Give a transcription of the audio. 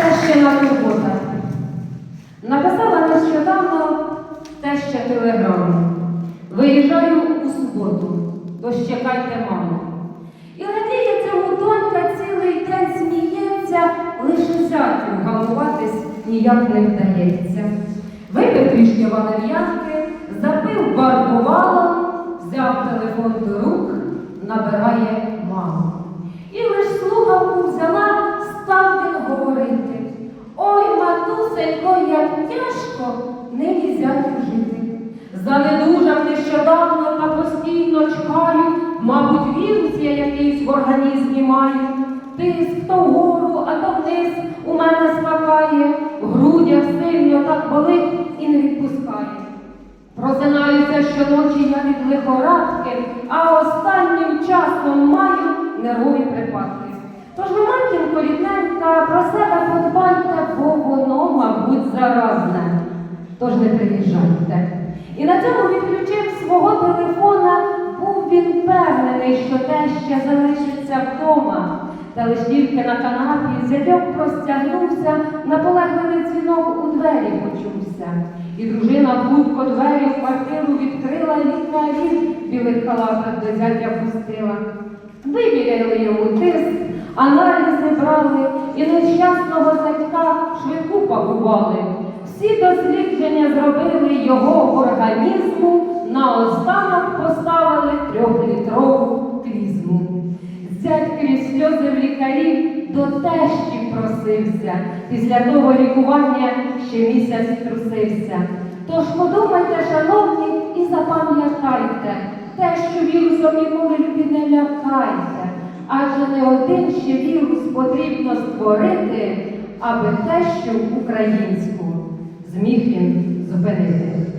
Тещина турбота. Написала нещодавно теща телеграму. Виїжджаю у суботу, тож чекайте маму. І радіє цьому донька цілий день сміється, лише зятю гамуватись ніяк не вдається. Випив трішки валер'янки, запив барбувалом, взяв телефон до рук, набирає маму. Матусенько, як тяжко нині зятю жити. Занедужав нещодавно та постійно чекаю, мабуть, вірус я якийсь в організмі маю. Тиск то вгору, а то вниз у мене скакає, в грудях сильно так болить і не відпускає. Просинаюся щоночі я від лихорадки, а останнім часом маю нервові припадки. Тож ви, матінко рідненька, про себе подбайте, мабуть, заразне. Тож не приїжджайте. І на цьому відключив свого телефона, був він впевнений, що те ще залишиться вдома. Та лиш тільки на канапі зятьок простягнувся, наполегливий дзвінок у двері почувся. І дружина хутко двері в квартиру відкрила лікарів, білих халатах до зятя пустила. Виміряли йому тиск, аналізи брали і нещасного пакували. Всі дослідження зробили його організму, наостанок поставили трьохлітрову клізму. Зять крізь сльози в лікарів до тещі просився, після того лікування ще місяць трусився. Тож подумайте, шановні, і запам'ятайте, те, що вірусом ніколи любі не лякайте, адже не один ще вірус потрібно створити, аби те, що українську зміг він зупинити.